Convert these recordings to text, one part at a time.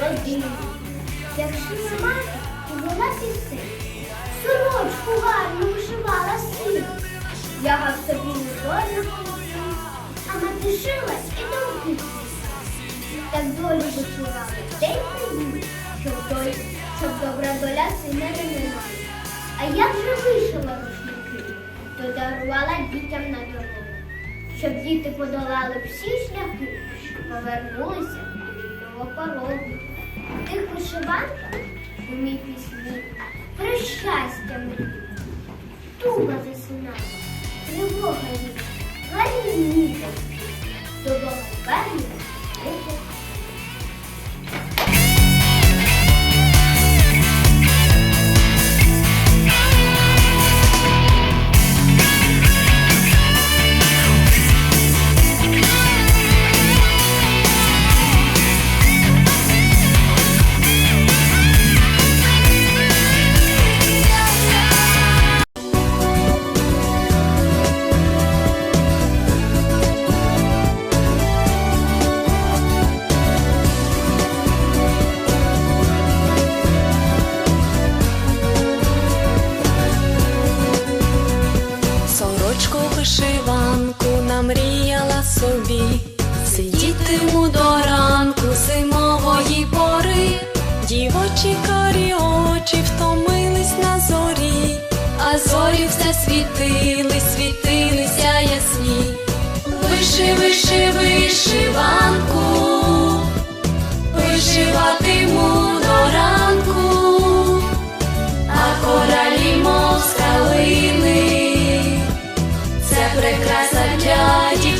Родину. Якщо не мати, то була піси. Сорочку гарну вишивала син. Ягав собі не долю, а мати і думки. Так долю вишивала день на ніч, щоб долі, щоб добра доля сина не минала. А як же вишила рушники, то дарувала дітям на дорогу, щоб діти подолали всі шляхи, повернулися до порогу. В тих вишиванках у мій пісні про щастя мені, Туга засинала, тривога їх, гарні місяць, Сорочку вишиванку намріяла собі, сидітиму до ранку зимової пори, дівочі карі очі втомились на зорі, а зорі все світили, світилися ясні. Виши, виши, вишиванку,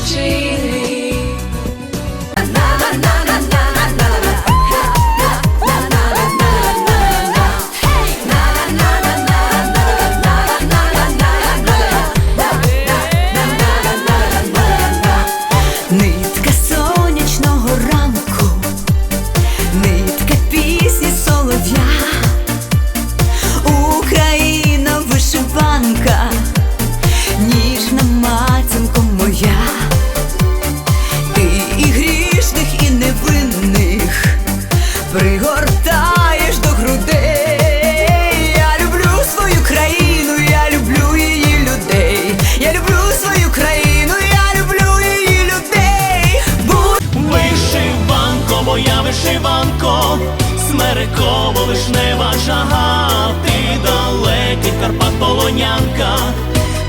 change. Смереково лишнева жага, ти далекий Карпат полонянка,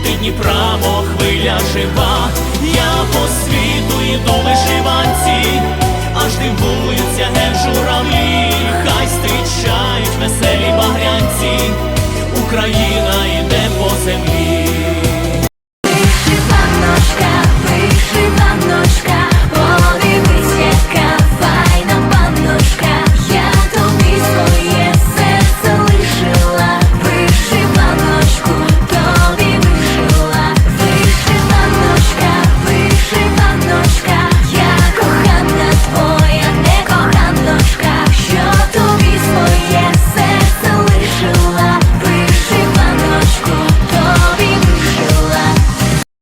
ти Дніпра, хвиля жива, я по світу йду вишиванці, аж дивуються журавлі, хай зустрічають веселі багрянці, Україна йде по землі.